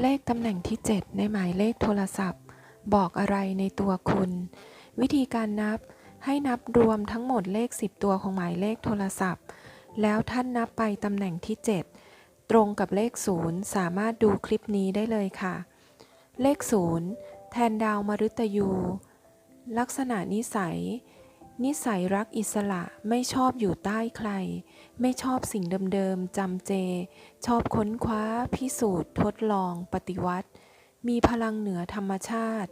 เลขตำแหน่งที่ 7 ในหมายเลขโทรศัพท์ บอกอะไรในตัวคุณ วิธีการนับให้นับรวมทั้งหมดเลข 10 ตัวของหมายเลขโทรศัพท์ แล้วท่านนับไปตำแหน่งที่ 7 ตรงกับเลข 0 สามารถดูคลิปนี้ได้เลยค่ะ เลข 0 แทนดาวมฤตยู ลักษณะนิสัย นิสัยรักอิสระไม่ชอบอยู่ใต้ใคร ไม่ชอบสิ่งเดิมๆจำเจ ชอบค้นคว้า พิสูจน์ ทดลอง ปฏิวัติ มีพลังเหนือธรรมชาติ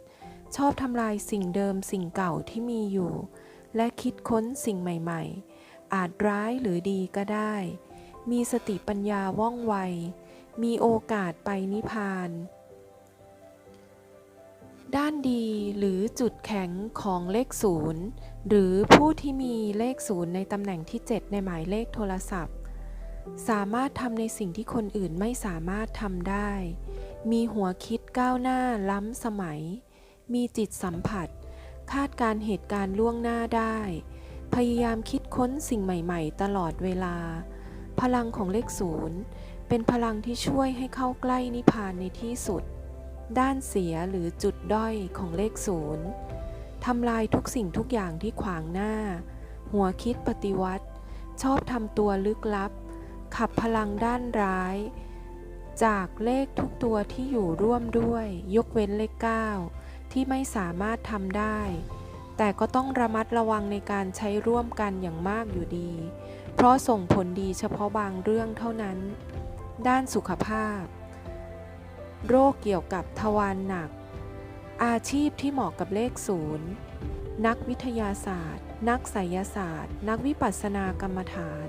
ชอบทำลายสิ่งเดิมสิ่งเก่าที่มีอยู่ และคิดค้นสิ่งใหม่ๆ อาจร้ายหรือดีก็ได้ มีสติปัญญาว่องไว มีโอกาสไปนิพพาน ด้านดีหรือจุดแข็งของเลขศูนย์หรือผู้ที่มีเลขศูนย์ในตำแหน่งที่ 7 ในหมายเลขโทรศัพท์ สามารถทำในสิ่งที่คนอื่นไม่สามารถทำได้ มีหัวคิดก้าวหน้าล้ำสมัย มีจิตสัมผัส คาดการเหตุการณ์ล่วงหน้าได้ พยายามคิดค้นสิ่งใหม่ ๆ ตลอดเวลา พลังของเลขศูนย์เป็นพลังที่ช่วยให้เข้าใกล้นิพพานในที่สุด ด้านเสียหรือจุดด้อยของเลขศูนย์ทำลายทุกสิ่งทุกอย่างที่ขวางหน้า หัวคิดปฏิวัติ ชอบทำตัวลึกลับ ขับพลังด้านร้าย จากเลขทุกตัวที่อยู่ร่วมด้วย ยกเว้นเลข 9 ที่ไม่สามารถทำได้ แต่ก็ต้องระมัดระวังในการใช้ร่วมกันอย่างมากอยู่ดี เพราะส่งผลดีเฉพาะบางเรื่องเท่านั้น ด้านสุขภาพ โรคเกี่ยวกับทวารหนัก อาชีพที่เหมาะกับเลขศูนย์นักวิทยาศาสตร์ นักไสยศาสตร์ นักวิปัสสนากรรมฐาน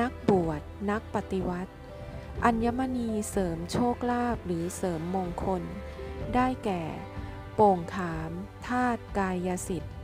นักบวช นักปฏิวัติ อัญมณีเสริมโชคลาภหรือเสริมมงคล ได้แก่ โป่งขาม ธาตุกายสิทธิ์